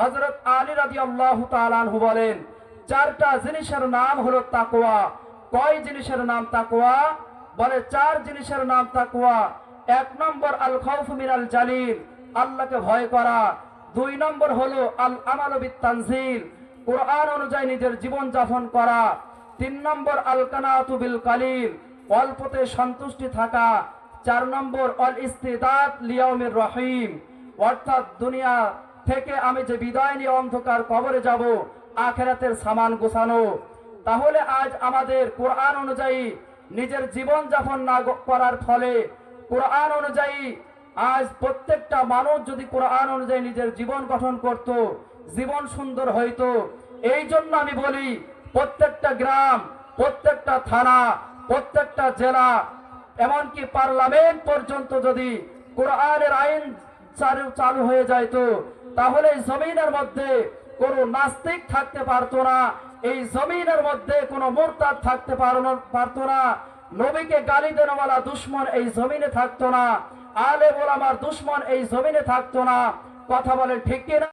হজরত আলী রাজি আল্লাহ তালানহু বলেন, চারটা জিনিসের নাম হলো তাকোয়া কয় জিনিসের নাম তাকোয়া বলে, চার জিনিসের নাম তাকোয়া এক নম্বর আল খৌফ মিনাল জালিল, আল্লাহকে ভয় করা। দুই নম্বর হলো আল আমালবিত তানজিল কোরআন অনুযায়ী নিজের জীবন যাপন করা। তিন নম্বর আল কানাতু বিল কালিল অল্পতে সন্তুষ্টি থাকা। চার নম্বর অল ইস্তিদাত লিয়াউমির রহিম অর্থাৎ দুনিয়া থেকে আমি যে বিদায় নিয়ে অন্ধকার কবরে যাব, আখেরাতের সামান গোছানো। তাহলে আজ আমাদের কোরআন অনুযায়ী নিজের জীবন যাপন না করার ফলে কোরআন অনুযায়ী আজ প্রত্যেকটা মানুষ যদি কোরআন অনুযায়ী নিজের জীবন গঠন করত, জীবন সুন্দর হইতো। এই জন্য আমি বলি, প্রত্যেকটা গ্রাম, প্রত্যেকটা থানা, প্রত্যেকটা জেলা, এমনকি পার্লামেন্ট পর্যন্ত যদি কোরআনের আইন চালু হয়ে যাইতো তাহলে জমিনের মধ্যে কোনো নাস্তিক থাকতে পারতো না, এই জমিনের মধ্যে কোনো মোরতাদ থাকতে পারতো না। নবীকে গালি দেনওয়ালা দুশ্মন এই জমিনে থাকতো না আলে বোলামার দুশ্মন এই জমিনে থাকতো না। কথা বলে ঠিক কিনা?